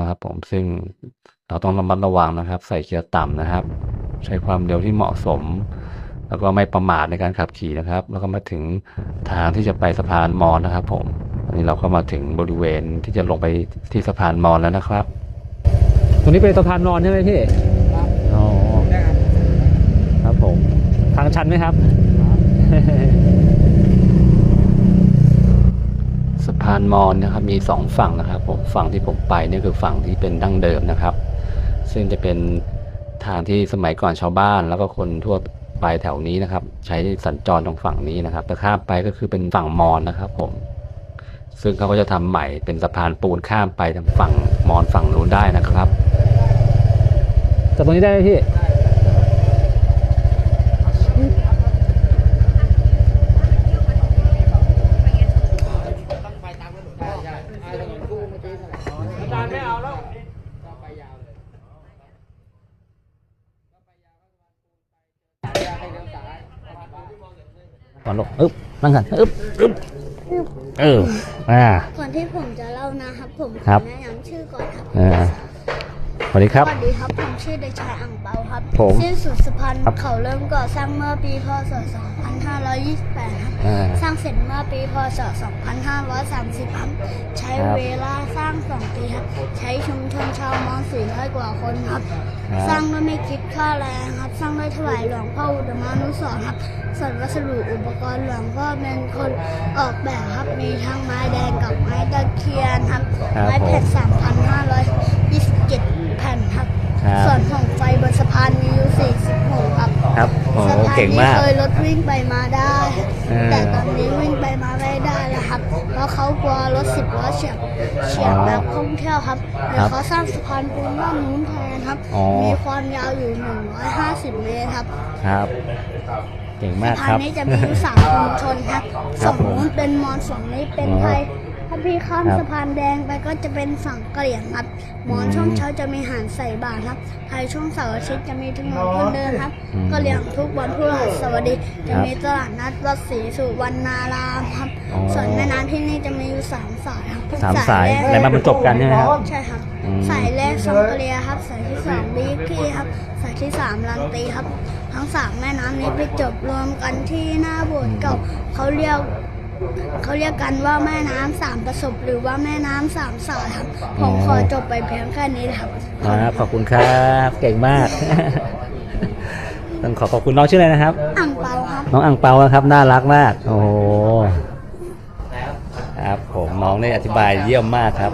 นะครับ ผมซึ่งเราต้องระมัดระวังนะครับ ใส่เกียร์ต่ำนะครับ ใช้ความเร็วที่เหมาะสม แล้วก็ไม่ประมาทในการขับขี่นะครับ แล้วก็มาถึงทางที่จะไปสะพานมอญนะครับ ผมอันนี้เราก็มาถึงบริเวณที่จะลงไปที่สะพานมอญแล้วนะครับ ตรงนี้เป็นสะพานมอญใช่ไหมพี่ครับอ๋อได้ครับครับผม ทางชันไหมครับ สะ พานมอญนะครับมีสองฝั่งนะครับผมฝั่งที่ผมไปนี่คือฝั่งที่เป็นดั้งเดิมนะครับ ซึ่งจะเป็นทางที่สมัยก่อนชาวบ้าน แล้วก็คนทั่วไปแถวนี้นะครับ ใช้สัญจรตรงฝั่งนี้นะครับแต่ข้ามไปก็คือเป็นฝั่งมอญนะครับ ผม ซึ่งเขาก็จะทำใหม่เป็นสะพานปูนข้ามไปทางฝั่งมอญฝั่งนู้นได้นะครับจากตรงนี้ได้ไหมพี่ ต้องไปตามถนนใช่ใช่ไอ้ถนนคู่เมื่อกี้นั่นแหละอาจารย์ไม่เอาแล้วก็ไปยาวเลยก็ไปยาวก็สะพานปูนไปให้เลี้ยวซ้าย ก่อนลงอึ๊บนั่งกันอึ๊บอึ๊บเอออ่า ก่อนที่ผมจะเล่านะครับผมขครัอบแนะนำชื่อก่อนครับ อ่าสวัสดีครับ สวัสดีครับ ผมชื่อเด็กชายอังเปาครับผมสิ้นสุดสะพานครับเขาเริ่มก่อสร้างเมื่อปีพศ 2528 ครับ อ่าสร้างเสร็จเมื่อปีพศ 2530 ครับ ใช้ครับ เวลาสร้าง 2 ปีครับ ใช้ชุมชน ชาวมอญ400กว่าคนครับ ครับ สร้างโดยไม่คิดค่าแรงครับ สร้างด้วยถวายหลวงพ่ออุตมานุสรณ์ครับส่วนวัสดุอุปกรณ์หลวงพ่อเป็นคนออกแบบครับมีทั้งไม้แดงกับไม้ตะเคียนครับ ครับไม้แผ่น3,527แผ่นครับ ครับ ส่วนของไฟบนสะพานมีอยู่46ครับครั บโอ้สะพานเก่งนี้มาก เคยรถวิ่งไปมาได้ เออ แต่ตอนนี้วิ่งไปมาไม่ได้แล้วครับ เพราะเขากลัวรถสิบล้อเฉียบเฉียบอ๋อนักท่องเที่ยวครับเดี๋ครัยวบเขาสร้างสะพานปูนด้านนู้นแทนครับ อ๋อ มีความยาวอยู่ 150 เมตรครับครับ เก่งมากสะคพานรับ นี้จะมีอยู่สามชุมชนครับครัฝั่บงผมนู้นเป็นมอญฝั่งนี้เป็นอ๋อไทยถ้าพี่ข้ามครับสะพานแดงไปก็จะเป็นฝั่งกะเหรี่ยงครับมอญอืมช่วงเช้าจะมีอาหารใส่บาตรครับไทยช่วงเสาร์อาทิตย์จะมีถนนคนเดินครับอืมกะเหรี่ยงทุกวันพฤหัสบดีจะครับมีตลาดนัดวัดศรีสุวรรณารามครับอ๋อส่วนแม่น้ำที่นี่จะมีอยู่สามสายครับสามสายแรกแล้วมาบรรจบกันใช่ไหมครับใช่ครับอืมสายแรกซองกะเลียครับสายที่สองบีกี้ครับสายที่สามลันตีครับ ทั้งสามแม่น้ำนี้ไปจบรวมกันที่หน้าโบสถ์เก่าเขาเรียก เขาเรียกกันว่าแม่น้ำสามประสบหรือว่าแม่น้ำสามสายครับผมขอจบไปเพียงแค่นี้นะครับครับขอบคุณครับเก่งมากต้องขอขอบคุณน้องชื่ออะไรนะครับอ่างเปาครับน้องอังเปานะครับน่ารักมากโอ้โหครับผมน้องได้อธิบายเยี่ยมมากครับ